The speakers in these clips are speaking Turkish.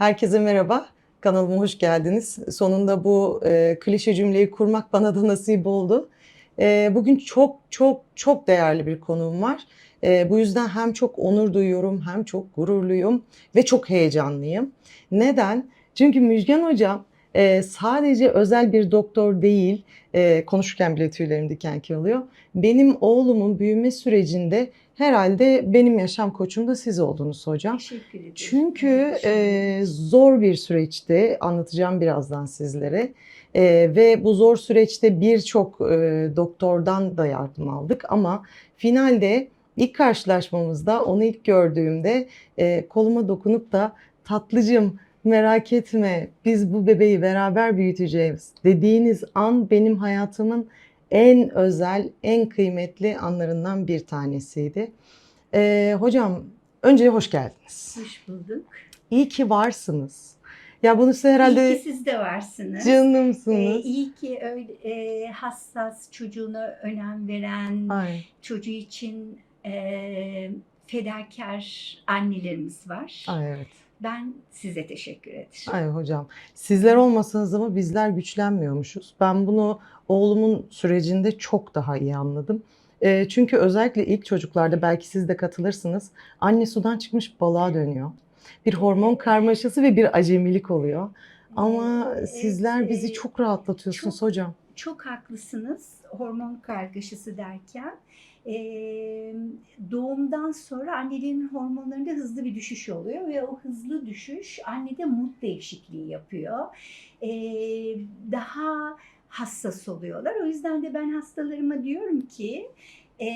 Herkese merhaba. Kanalıma hoş geldiniz. Sonunda bu e, klişe cümleyi kurmak bana da nasip oldu. E, bugün çok çok çok değerli bir konuğum var. E, bu yüzden hem çok onur duyuyorum hem çok gururluyum ve çok heyecanlıyım. Neden? Çünkü Müjgan Hocam e, sadece özel bir doktor değil, e, konuşurken bile tüylerim diken diken oluyor. Benim oğlumun büyüme sürecinde herhalde benim yaşam koçum da siz oldunuz hocam. Teşekkür ederim. Çünkü e, zor bir süreçti. Anlatacağım birazdan sizlere. E, ve bu zor süreçte birçok e, doktordan da yardım aldık ama finalde ilk karşılaşmamızda onu ilk gördüğümde e, koluma dokunup da tatlıcım merak etme biz bu bebeği beraber büyüteceğiz dediğiniz an benim hayatımın en özel, en kıymetli anlarından bir tanesiydi. E, hocam önce hoş geldiniz. Hoş bulduk. İyi ki varsınız. Ya bunu size herhalde İyi ki siz de varsınız. canımsınız. Ee, iyi ki öyle e, hassas çocuğuna önem veren, Ay, çocuğu için e, fedakar annelerimiz var. ay evet. Ben size teşekkür ederim. Ay hocam. Sizler olmasanız ama bizler güçlenmiyormuşuz. Ben bunu oğlumun sürecinde çok daha iyi anladım. E, çünkü özellikle ilk çocuklarda belki siz de katılırsınız. Anne sudan çıkmış balığa dönüyor. Bir hormon karmaşası ve bir acemilik oluyor. Ama Ee, sizler bizi e, çok rahatlatıyorsunuz çok- hocam. Çok haklısınız hormon kargaşası derken. E, doğumdan sonra annelerin hormonlarında hızlı bir düşüş oluyor ve o hızlı düşüş annede mut değişikliği yapıyor. E, daha hassas oluyorlar. O yüzden de ben hastalarıma diyorum ki e,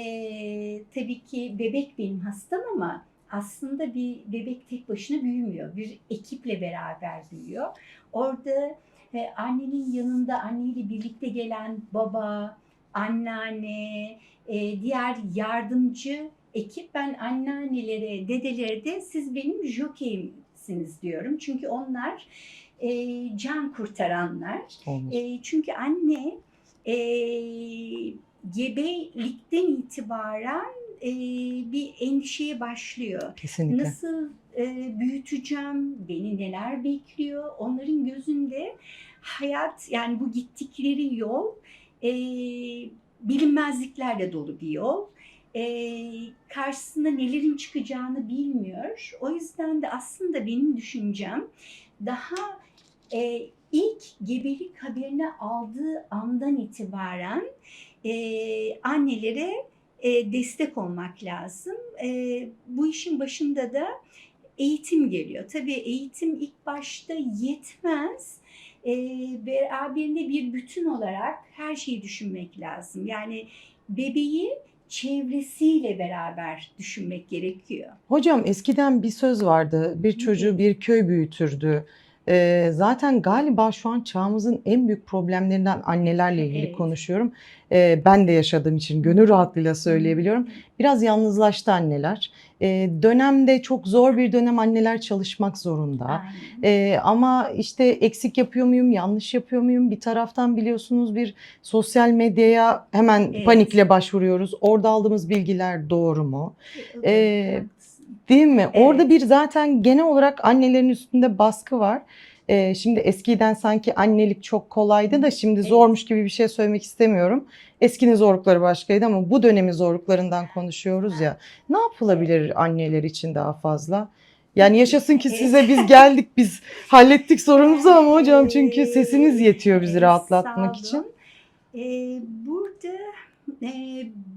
tabii ki bebek benim hastam ama aslında bir bebek tek başına büyümüyor. Bir ekiple beraber büyüyor. Orada ve annenin yanında anneyle birlikte gelen baba, anneanne, e, diğer yardımcı ekip ben anneannelere, dedelere de siz benim jokeyimsiniz diyorum. Çünkü onlar e, can kurtaranlar. Olmuş. E, çünkü anne e, gebelikten itibaren e, bir endişeye başlıyor. Kesinlikle. Nasıl e, büyüteceğim, beni neler bekliyor? Onların gözünde hayat yani bu gittikleri yol e, bilinmezliklerle dolu bir yol. E, karşısında nelerin çıkacağını bilmiyor. O yüzden de aslında benim düşüncem daha e, ilk gebelik haberini aldığı andan itibaren e, annelere e, destek olmak lazım. E, bu işin başında da eğitim geliyor. Tabii eğitim ilk başta yetmez. Beraberinde bir bütün olarak her şeyi düşünmek lazım. Yani bebeği çevresiyle beraber düşünmek gerekiyor. Hocam eskiden bir söz vardı. Bir çocuğu bir köy büyütürdü. Ee, zaten galiba şu an çağımızın en büyük problemlerinden annelerle ilgili Evet. konuşuyorum. Ee, ben de yaşadığım için gönül rahatlığıyla söyleyebiliyorum. Biraz yalnızlaştı anneler. Ee, dönemde çok zor bir dönem anneler çalışmak zorunda. Ee, ama işte eksik yapıyor muyum, yanlış yapıyor muyum? Bir taraftan biliyorsunuz bir sosyal medyaya hemen Evet. panikle başvuruyoruz. Orada aldığımız bilgiler doğru mu? Haklısın. Değil mi? Evet. Orada bir zaten genel olarak annelerin üstünde baskı var. Ee, şimdi eskiden sanki annelik çok kolaydı da şimdi Evet. zormuş gibi bir şey söylemek istemiyorum. Eskinin zorlukları başkaydı ama bu dönemin zorluklarından konuşuyoruz ya. Ne yapılabilir anneler için daha fazla? Yani yaşasın ki size biz geldik, biz hallettik sorunumuzu ama hocam çünkü sesiniz yetiyor bizi rahatlatmak için. Ee, burada e,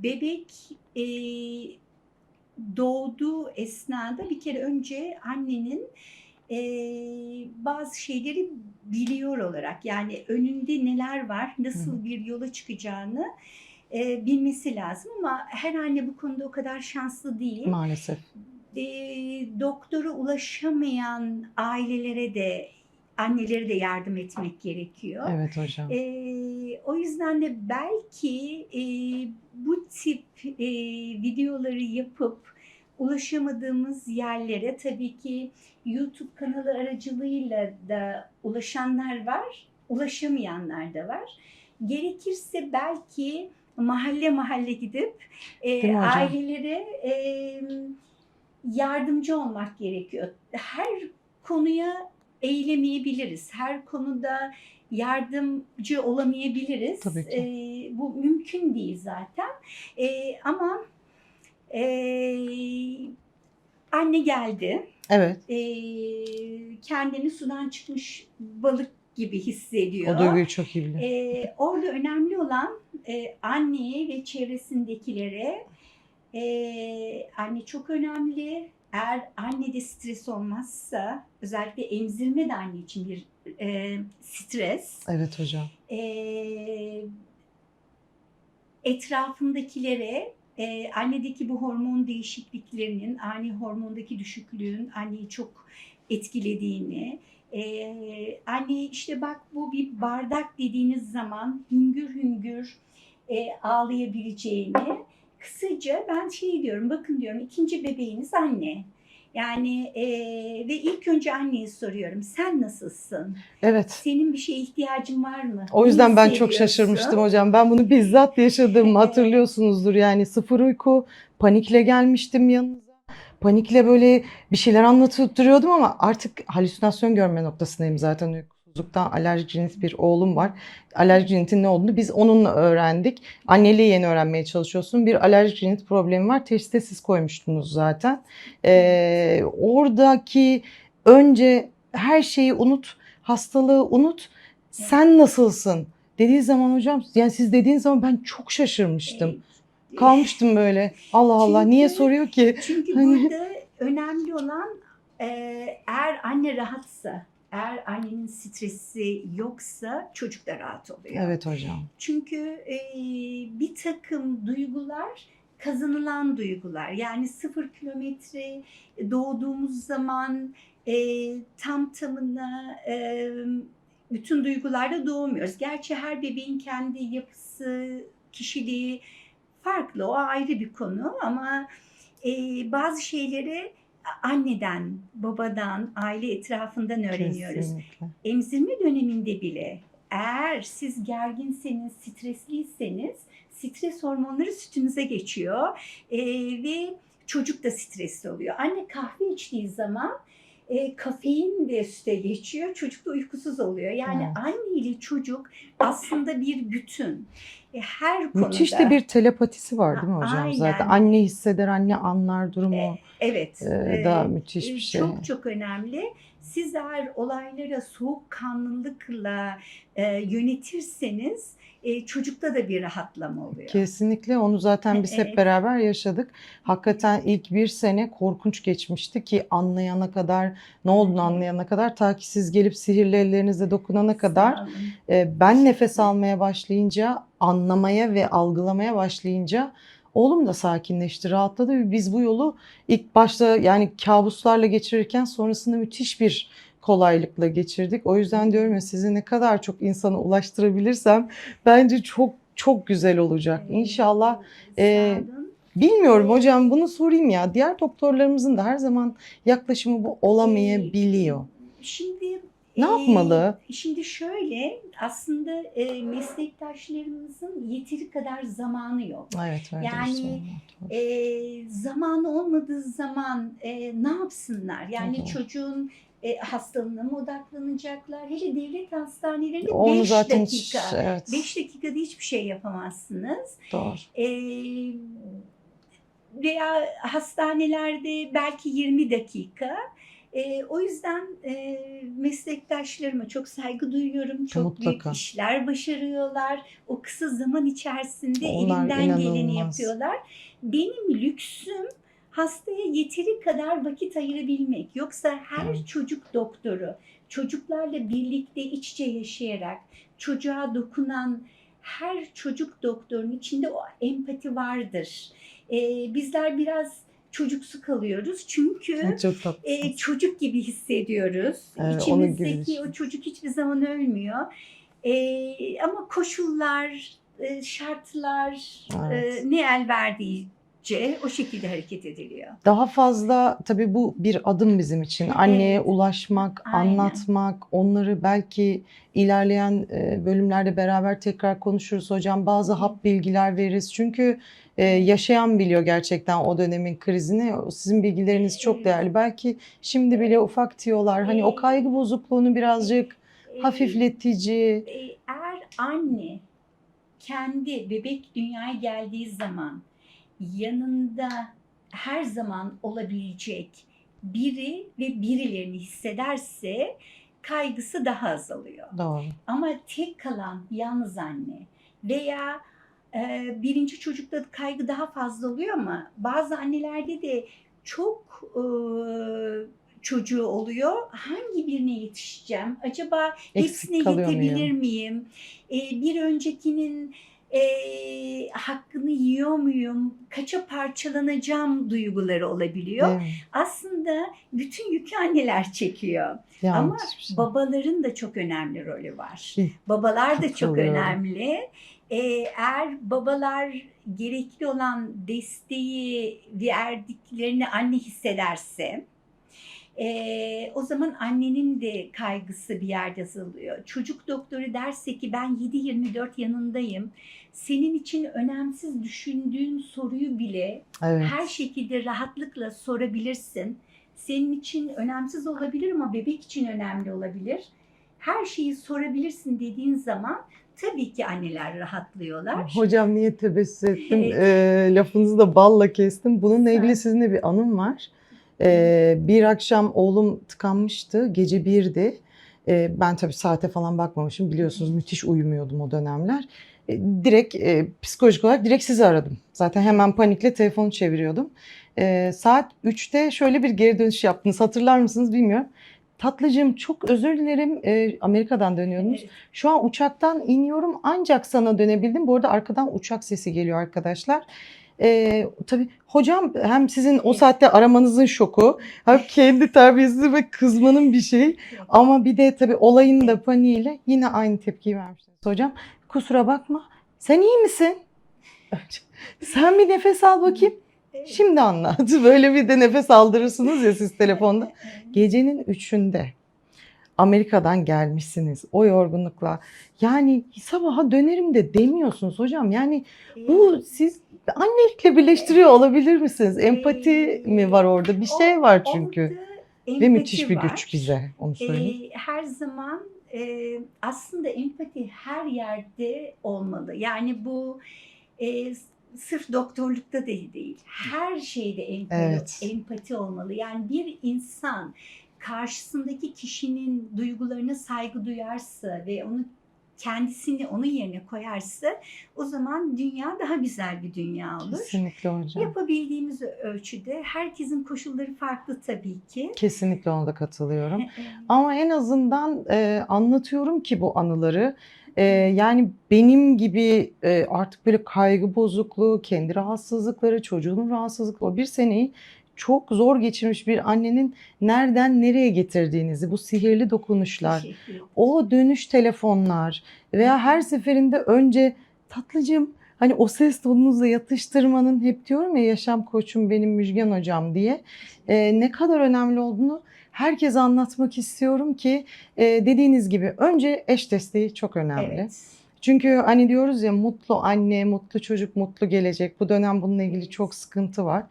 bebek e, doğduğu esnada bir kere önce annenin e, bazı şeyleri biliyor olarak yani önünde neler var, nasıl bir yola çıkacağını e, bilmesi lazım ama her anne bu konuda o kadar şanslı değil Maalesef. e, doktora ulaşamayan ailelere de annelere de yardım etmek gerekiyor. Evet hocam. E, o yüzden de belki e, bu tip e, videoları yapıp ulaşamadığımız yerlere tabii ki YouTube kanalı aracılığıyla da ulaşanlar var, ulaşamayanlar da var. Gerekirse belki mahalle mahalle gidip e, ailelere e, yardımcı olmak gerekiyor. Her konuya eylemeyebiliriz. Her konuda yardımcı olamayabiliriz. Tabii ki. Ee, bu mümkün değil zaten. Ee, ama ee, anne geldi. Evet. Ee, kendini sudan çıkmış balık gibi hissediyor. O duyguyu çok iyi biliyorum. Ee, orada önemli olan e, anneye ve çevresindekilere e, anne çok önemli. Eğer annede stres olmazsa özellikle emzirme de anne için bir e, stres. Evet hocam. E, etrafındakilere e, annedeki bu hormon değişikliklerinin, ani hormondaki düşüklüğün anneyi çok etkilediğini, e, anne işte bak bu bir bardak dediğiniz zaman hüngür hüngür e, ağlayabileceğini, kısaca ben şey diyorum, bakın diyorum ikinci bebeğiniz anne. Yani e, ve ilk önce anneye soruyorum, sen nasılsın? Evet. Senin bir şeye ihtiyacın var mı? O Ne yüzden ben çok şaşırmıştım hocam. Ben bunu bizzat yaşadım. Hatırlıyorsunuzdur yani sıfır uyku, panikle gelmiştim yanınıza. Panikle böyle bir şeyler anlatıp duruyordum ama artık halüsinasyon görme noktasındayım zaten Alerjik rinit bir oğlum var. Rinitin ne olduğunu biz onunla öğrendik. Anneliği yeni öğrenmeye çalışıyorsun. Bir alerjik rinit problemi var. Teşhiste siz koymuştunuz zaten. Ee, oradaki önce her şeyi unut, hastalığı unut. Sen nasılsın? Dediği zaman hocam yani siz dediğin zaman ben çok şaşırmıştım. Kalmıştım böyle. Allah Allah niye Çünkü- soruyor ki? Çünkü Hani- burada önemli olan e, eğer anne rahatsa, eğer annenin stresi yoksa çocuk da rahat oluyor. Evet hocam. Çünkü e, bir takım duygular kazanılan duygular. Yani sıfır kilometre doğduğumuz zaman e, tam tamına e, bütün duygularla doğmuyoruz. Gerçi her bebeğin kendi yapısı, kişiliği farklı. O ayrı bir konu ama e, bazı şeyleri anneden, babadan, aile etrafından öğreniyoruz Kesinlikle. emzirme döneminde bile eğer siz gerginseniz, stresliyseniz stres hormonları sütünüze geçiyor Ee, ve çocuk da stresli oluyor. Anne kahve içtiği zaman e, kafein de süte geçiyor, çocuk da uykusuz oluyor. Yani Evet. anne ile çocuk aslında bir bütün. E, her konuda. Müthiş de bir telepatisi var değil mi hocam? aynen. Zaten anne hisseder, anne anlar durumu. Evet. Ee, e, da müthiş bir şey. Çok çok önemli. Siz eğer olaylara soğukkanlılıkla e, yönetirseniz e, çocukta da bir rahatlama oluyor. Kesinlikle onu zaten biz hep Evet. beraber yaşadık. Hakikaten ilk bir sene korkunç geçmişti ki anlayana kadar, ne olduğunu anlayana kadar, ta ki siz gelip sihirli ellerinizle dokunana kadar e, ben nefes almaya başlayınca, anlamaya ve algılamaya başlayınca oğlum da sakinleşti, rahatladı ve biz bu yolu ilk başta yani kabuslarla geçirirken sonrasında müthiş bir kolaylıkla geçirdik. O yüzden diyorum ya sizi ne kadar çok insana ulaştırabilirsem bence çok çok güzel olacak. İnşallah e. Bilmiyorum hocam bunu sorayım ya. Diğer doktorlarımızın da her zaman yaklaşımı bu olamayabiliyor. Şimdi Ne e, yapmalı? Şimdi şöyle aslında e, meslektaşlarımızın yeteri kadar zamanı yok. Evet öyle Yani, e, zamanı olmadığı zaman e, ne yapsınlar? Yani Hı hı. çocuğun e, hastalığına mı odaklanacaklar? Hele devlet hastanelerinde Onu 5 zaten dakika. hiç, evet 5 dakikada hiçbir şey yapamazsınız. doğru. E, veya hastanelerde belki 20 dakika. E, o yüzden e, meslektaşlarıma çok saygı duyuyorum. Çok Mutlaka. büyük işler başarıyorlar. O kısa zaman içerisinde Onlar elinden geleni yapıyorlar. Benim lüksüm hastaya yeteri kadar vakit ayırabilmek. Yoksa her çocuk doktoru çocuklarla birlikte iç içe yaşayarak çocuğa dokunan her çocuk doktorunun içinde o empati vardır. Ee, bizler biraz çocuksu kalıyoruz çünkü Çok tatlı. e, çocuk gibi hissediyoruz. Evet, onun gibi İçimizdeki o çocuk hiçbir zaman ölmüyor. E, ama koşullar, e, şartlar Evet. e, ne el verdiği büyüdükçe o şekilde hareket ediliyor. Daha fazla tabii bu bir adım bizim için. Evet. Anneye ulaşmak, Aynen. anlatmak, onları belki ilerleyen e, bölümlerde beraber tekrar konuşuruz hocam. Bazı hap bilgiler veririz. Çünkü e, yaşayan biliyor gerçekten o dönemin krizini. Sizin bilgileriniz çok değerli. Belki şimdi bile ufak tiyolar hani o kaygı bozukluğunu birazcık hafifletici. e, eğer anne kendi bebek dünyaya geldiği zaman yanında her zaman olabilecek biri ve birilerini hissederse kaygısı daha azalıyor. Doğru. Ama tek kalan yalnız anne veya e, birinci çocukta kaygı daha fazla oluyor ama bazı annelerde de çok e, çocuğu oluyor. Hangi birine yetişeceğim? Acaba Eksik hepsine yetebilir muyum? miyim? E, bir öncekinin e, hakkını yiyor muyum? Kaça parçalanacağım duyguları olabiliyor. Mi? Aslında bütün yükü anneler çekiyor. Yanlış Ama şey. Babaların da çok önemli rolü var. Babalar da çok önemli. Ee, eğer babalar gerekli olan desteği verdiklerini anne hissederse ee, o zaman annenin de kaygısı bir yerde azalıyor. Çocuk doktoru derse ki ben 7-24 yanındayım. Senin için önemsiz düşündüğün soruyu bile Evet. her şekilde rahatlıkla sorabilirsin. Senin için önemsiz olabilir ama bebek için önemli olabilir. Her şeyi sorabilirsin dediğin zaman tabii ki anneler rahatlıyorlar. Hocam niye tebessüm ettim? Evet. Ee, lafınızı da balla kestim. Bununla ilgili sizinle bir anım var. Ee, bir akşam oğlum tıkanmıştı. Gece birdi. Ee, ben tabii saate falan bakmamışım. Biliyorsunuz müthiş uyumuyordum o dönemler. Ee, direkt e, psikolojik olarak direkt sizi aradım. Zaten hemen panikle telefonu çeviriyordum. Ee, saat 3'te şöyle bir geri dönüş yaptınız. Hatırlar mısınız bilmiyorum. Tatlıcığım çok özür dilerim. Ee, Amerika'dan dönüyordunuz. Evet. Şu an uçaktan iniyorum ancak sana dönebildim. Bu arada arkadan uçak sesi geliyor arkadaşlar. Ee, tabii hocam hem sizin o saatte aramanızın şoku hem kendi terbiyesiz ve kızmanın bir şeyi ama bir de tabii olayın da paniğiyle yine aynı tepkiyi vermişsiniz. Hocam kusura bakma sen iyi misin? Sen bir nefes al bakayım. Şimdi anlat. Böyle bir de nefes aldırırsınız ya siz telefonda. Gecenin üçünde Amerika'dan gelmişsiniz o yorgunlukla. Yani sabaha dönerim de demiyorsunuz hocam. Yani bu siz annelikle birleştiriyor olabilir misiniz? Empati mi var orada? Bir şey var çünkü. Ve müthiş bir var. güç bize onu söyleyeyim. Ee, her zaman e, aslında empati her yerde olmalı. Yani bu e, sırf doktorlukta da değil. Her şeyde empati, Evet. empati olmalı. Yani bir insan karşısındaki kişinin duygularına saygı duyarsa ve onu kendisini onun yerine koyarsa o zaman dünya daha güzel bir dünya olur. Kesinlikle hocam. Yapabildiğimiz ölçüde herkesin koşulları farklı tabii ki. Kesinlikle ona da katılıyorum. Ama en azından e, anlatıyorum ki bu anıları. E, yani benim gibi e, artık böyle kaygı bozukluğu, kendi rahatsızlıkları, çocuğun rahatsızlıkları, o bir seneyi çok zor geçirmiş bir annenin nereden nereye getirdiğinizi, bu sihirli dokunuşlar, o dönüş telefonlar veya her seferinde önce tatlıcığım hani o ses tonunuzla yatıştırmanın hep diyorum ya yaşam koçum benim Müjgan hocam diye e, ne kadar önemli olduğunu herkese anlatmak istiyorum ki e, dediğiniz gibi önce eş desteği çok önemli. Evet. Çünkü hani diyoruz ya mutlu anne, mutlu çocuk, mutlu gelecek. Bu dönem bununla ilgili çok sıkıntı var.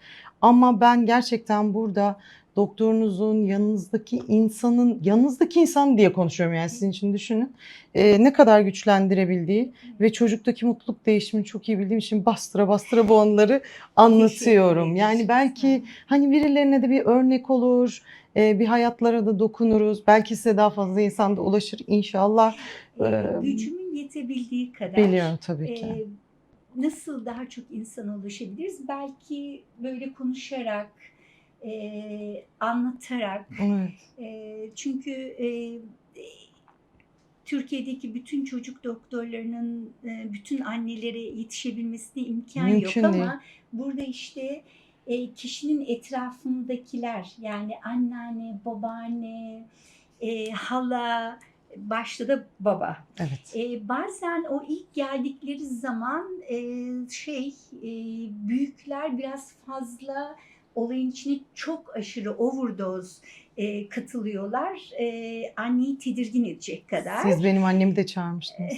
Ama ben gerçekten burada doktorunuzun yanınızdaki insanın yanınızdaki insan diye konuşuyorum yani sizin için düşünün. Ee, ne kadar güçlendirebildiği ve çocuktaki mutluluk değişimini çok iyi bildiğim için bastıra bastıra bu anıları anlatıyorum. Yani belki hani birilerine de bir örnek olur. e, Bir hayatlara da dokunuruz. Belki size daha fazla insan da ulaşır inşallah. Ee, gücümün yetebildiği kadar. Biliyorum tabii ki. e, nasıl daha çok insana ulaşabiliriz? Belki böyle konuşarak, e, anlatarak. Evet. E, çünkü e, Türkiye'deki bütün çocuk doktorlarının e, bütün annelere yetişebilmesine imkan Mümkün yok değil. ama burada işte e, kişinin etrafındakiler yani anneanne, babaanne, e, hala başta da baba. Evet. E, bazen o ilk geldikleri zaman e, şey e, büyükler biraz fazla olayın içine çok aşırı overdose e, katılıyorlar. E, anneyi tedirgin edecek kadar. Siz benim annemi de çağırmıştınız.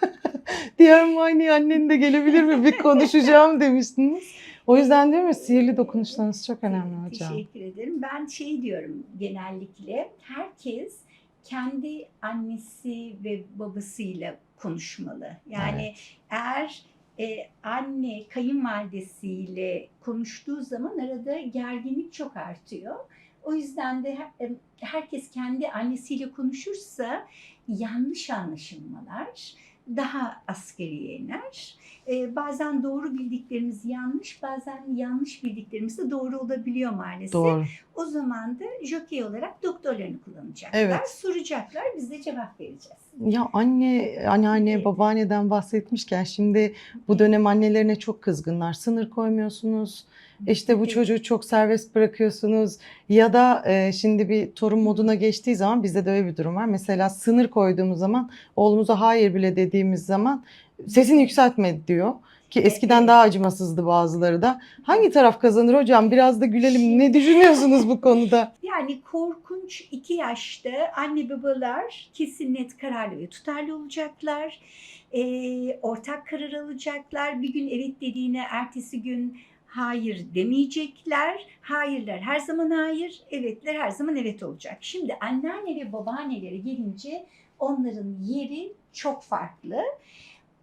Diğer muayeneye annen de gelebilir mi? Bir konuşacağım demiştiniz. O yüzden değil mi? Sihirli dokunuşlarınız çok önemli hocam. Teşekkür ederim. Ben şey diyorum genellikle herkes kendi annesi ve babasıyla konuşmalı. Yani eğer e, anne kayınvalidesiyle konuştuğu zaman arada gerginlik çok artıyor. O yüzden de e, herkes kendi annesiyle konuşursa yanlış anlaşılmalar daha askeriye iner. E, bazen doğru bildiklerimiz yanlış, bazen yanlış bildiklerimiz de doğru olabiliyor maalesef. Doğru. O zaman da jokey olarak doktorlarını kullanacaklar. Evet. Soracaklar, biz de cevap vereceğiz. Ya anne, anneanne, babaanneden bahsetmişken şimdi bu dönem annelerine çok kızgınlar. Sınır koymuyorsunuz. İşte bu çocuğu çok serbest bırakıyorsunuz. Ya da e, şimdi bir torun moduna geçtiği zaman bizde de öyle bir durum var. Mesela sınır koyduğumuz zaman oğlumuza hayır bile dediğimiz zaman sesini yükseltme diyor. Ki eskiden daha acımasızdı bazıları da. Hangi taraf kazanır hocam? Biraz da gülelim. Ne düşünüyorsunuz bu konuda? Yani korkunç iki yaşta anne babalar kesin net kararlı ve tutarlı olacaklar. Ee, ortak karar alacaklar. Bir gün evet dediğine ertesi gün hayır demeyecekler. Hayırlar her zaman hayır, evetler her zaman evet olacak. Şimdi anneanne ve babaannelere gelince onların yeri çok farklı.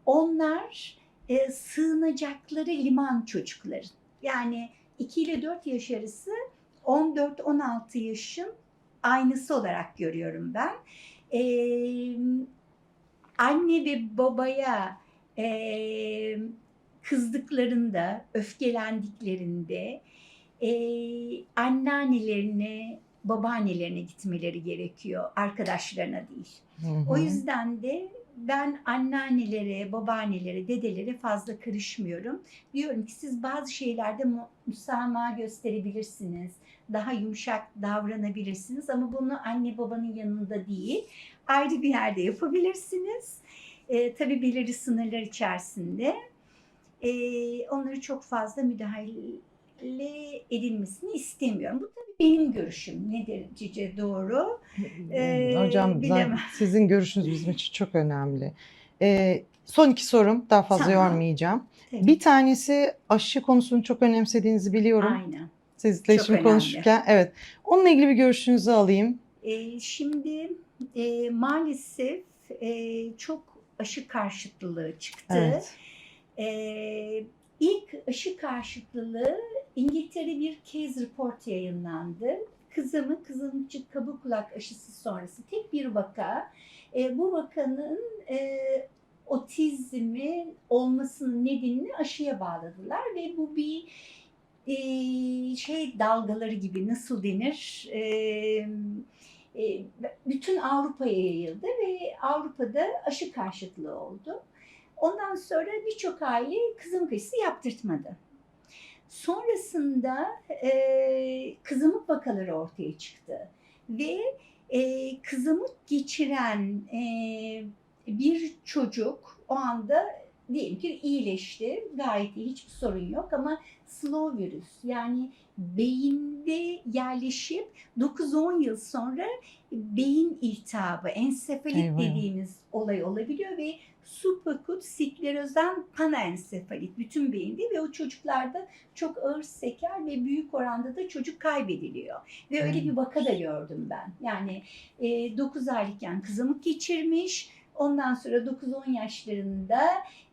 Onlar e, sığınacakları liman çocukların. Yani 2 ile 4 yaş arası 14-16 yaşın aynısı olarak görüyorum ben. Ee, anne ve babaya e, kızdıklarında, öfkelendiklerinde e, anneannelerine, babaannelerine gitmeleri gerekiyor, arkadaşlarına değil. O yüzden de ben anneannelere, babaannelere, dedelere fazla karışmıyorum. Diyorum ki siz bazı şeylerde müsamaha gösterebilirsiniz. Daha yumuşak davranabilirsiniz ama bunu anne babanın yanında değil, ayrı bir yerde yapabilirsiniz. Ee, tabii belirli sınırlar içerisinde. Ee, onları çok fazla müdahale edilmesini istemiyorum. Bu tabii benim görüşüm. Ne derece doğru? Ee, Hocam bilemem. sizin görüşünüz bizim için çok önemli. Ee, son iki sorum daha fazla Tamam. yormayacağım. Tabii. Bir tanesi aşı konusunu çok önemsediğinizi biliyorum. Aynen. Sizle Çok şimdi önemli. konuşurken. Evet. Onunla ilgili bir görüşünüzü alayım. Ee, şimdi e, maalesef e, çok aşı karşıtlığı çıktı. Evet. Ee, ilk aşı karşıtlığı İngiltere bir case report yayınlandı. Kızımı kızılcık kabuk kulak aşısı sonrası tek bir vaka. Ee, bu vakanın e, otizmi olmasının nedenini aşıya bağladılar ve bu bir e, şey dalgaları gibi nasıl denir? E, e, bütün Avrupa'ya yayıldı ve Avrupa'da aşı karşıtlığı oldu. Ondan sonra birçok aile kızamık aşısı yaptırtmadı. Sonrasında e, kızamık vakaları ortaya çıktı ve e, kızamık geçiren e, bir çocuk o anda diyelim ki iyileşti, gayet iyi, hiçbir sorun yok ama slow virüs yani beyinde yerleşip 9-10 yıl sonra beyin iltihabı, ensefalit Eyvah. dediğimiz olay olabiliyor ve subakut sklerozdan panensefalit bütün beyinde ve o çocuklarda çok ağır seker ve büyük oranda da çocuk kaybediliyor. Ve öyle Hmm. bir vaka da gördüm ben. Yani e, 9 aylıkken kızamık geçirmiş, ondan sonra 9-10 yaşlarında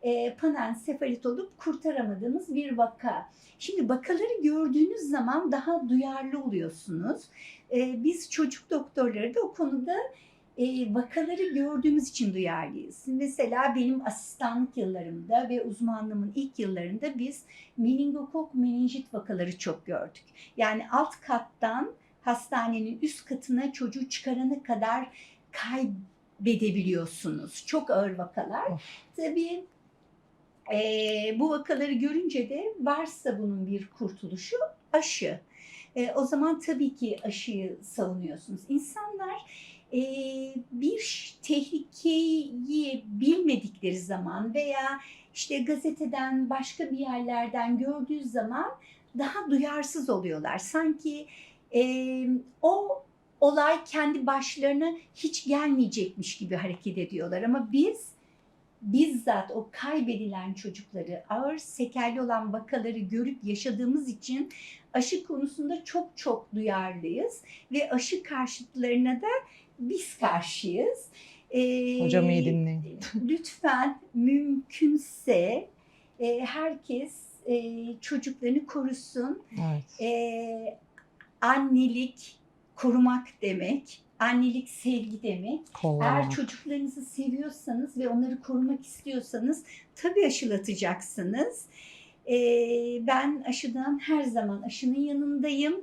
e, panensefalit olup kurtaramadığımız bir vaka. Şimdi vakaları gördüğünüz zaman daha duyarlı oluyorsunuz. E, biz çocuk doktorları da o konuda e, vakaları gördüğümüz için duyarlıyız. Mesela benim asistanlık yıllarımda ve uzmanlığımın ilk yıllarında biz meningokok menenjit vakaları çok gördük. Yani alt kattan hastanenin üst katına çocuğu çıkarana kadar kaybedebiliyorsunuz. Çok ağır vakalar. Of. Tabii e, bu vakaları görünce de varsa bunun bir kurtuluşu aşı. E, o zaman tabii ki aşıyı savunuyorsunuz. İnsanlar e, bir tehlikeyi bilmedikleri zaman veya işte gazeteden başka bir yerlerden gördüğü zaman daha duyarsız oluyorlar. Sanki e, o olay kendi başlarına hiç gelmeyecekmiş gibi hareket ediyorlar. Ama biz bizzat o kaybedilen çocukları, ağır sekerli olan vakaları görüp yaşadığımız için aşı konusunda çok çok duyarlıyız ve aşı karşıtlarına da biz karşıyız. Ee, Hocam iyi dinleyin. Lütfen mümkünse e, herkes e, çocuklarını korusun. Evet. E, annelik korumak demek, annelik sevgi demek. Eğer Kollamak. çocuklarınızı seviyorsanız ve onları korumak istiyorsanız tabii aşılatacaksınız. Ee, ben aşıdan her zaman aşının yanındayım.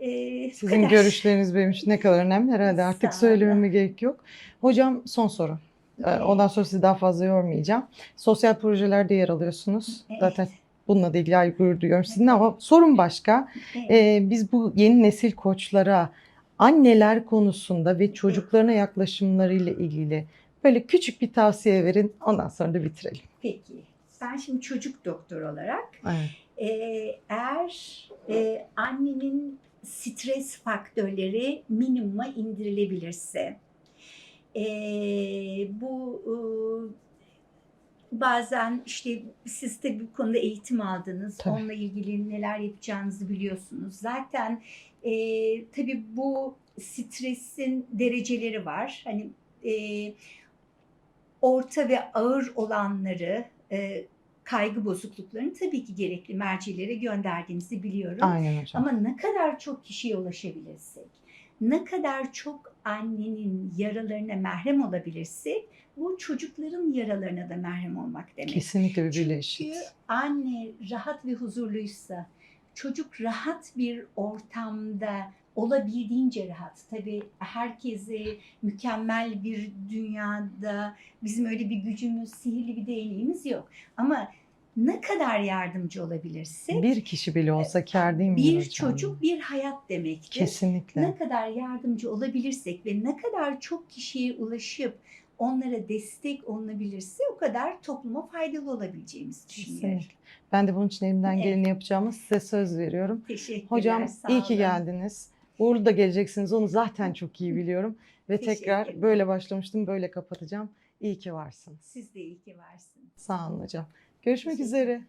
Ee, Sizin kadar. görüşleriniz benim için ne kadar önemli herhalde artık söylememe gerek yok. Hocam son soru. Evet. Ondan sonra sizi daha fazla yormayacağım. Sosyal projelerde yer alıyorsunuz. Evet. Zaten bununla da ilgili ayrı gurur duyuyorum sizinle ama sorun başka. Ee, biz bu yeni nesil koçlara anneler konusunda ve çocuklarına yaklaşımlarıyla ilgili böyle küçük bir tavsiye verin. Ondan sonra da bitirelim. Peki. Ben şimdi çocuk doktor olarak Evet. e, eğer e, annenin stres faktörleri minimuma indirilebilirse e, bu e, bazen işte siz de bu konuda eğitim aldınız. Tabii. Onunla ilgili neler yapacağınızı biliyorsunuz. Zaten e, tabii bu stresin dereceleri var. Hani e, orta ve ağır olanları e, kaygı bozukluklarını tabii ki gerekli mercilere gönderdiğinizi biliyorum. Aynen hocam. Ama ne kadar çok kişiye ulaşabilirsek, ne kadar çok annenin yaralarına merhem olabilirsek bu çocukların yaralarına da merhem olmak demek. Kesinlikle birbiriyle Çünkü eşit. anne rahat ve huzurluysa, çocuk rahat bir ortamda olabildiğince rahat. Tabii herkese mükemmel bir dünyada bizim öyle bir gücümüz, sihirli bir değneğimiz yok. Ama ne kadar yardımcı olabilirsek Bir kişi bile olsa kâr değil mi bir hocam? çocuk bir hayat demektir. Kesinlikle. Ne kadar yardımcı olabilirsek ve ne kadar çok kişiye ulaşıp onlara destek olunabilirse o kadar topluma faydalı olabileceğimizi düşünüyorum. Kesinlikle. Ben de bunun için elimden Evet. geleni yapacağımı size söz veriyorum. Teşekkürler. Hocam iyi ki geldiniz. Uğurlu da geleceksiniz. Onu zaten çok iyi biliyorum. Ve tekrar böyle başlamıştım, böyle kapatacağım. İyi ki varsınız. Siz de iyi ki varsınız. Sağ olun hocam. Görüşmek üzere.